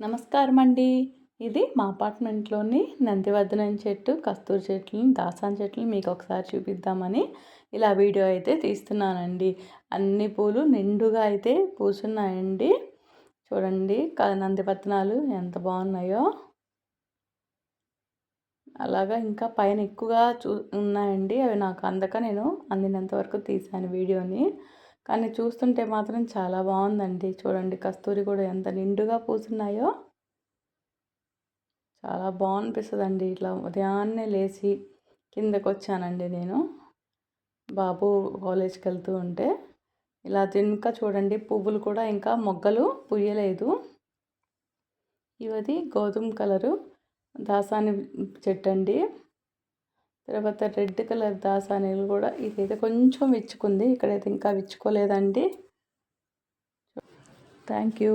నమస్కారం అండి ఇది మా అపార్ట్మెంట్లోని నందివర్ధనం చెట్టు కస్తూరి చెట్లు దాసాన్ చెట్లు మీకు ఒకసారి చూపిద్దామని ఇలా వీడియో అయితే తీస్తున్నానండి. అన్ని పూలు నిండుగా అయితే పూసున్నాయండి. చూడండి నందివర్ధనాలు ఎంత బాగున్నాయో. అలాగా ఇంకా పైన ఎక్కువగా చూ ఉన్నాయండి. అవి నాకు అందక నేను అందినంత వరకు తీశాను వీడియోని. కానీ చూస్తుంటే మాత్రం చాలా బాగుందండి. చూడండి కస్తూరి కూడా ఎంత నిండుగా పూసున్నాయో. చాలా బాగనిపిస్తుందండి. ఇట్లా ఉదయాన్నే లేచి కిందకు వచ్చానండి నేను. బాబు కాలేజ్కి వెళ్తూ ఉంటే ఇలా ఇంకా చూడండి పువ్వులు కూడా ఇంకా మొగ్గలు పుయ్యలేదు. ఇవది గోధుమ కలరు దాసాని చెట్టు అండి తర్వాత రెడ్ కలర్ దాసానీలు కూడా ఇదైతే కొంచెం విచ్చుకుంది. ఇక్కడైతే ఇంకా విచ్చుకోలేదండి. Thank you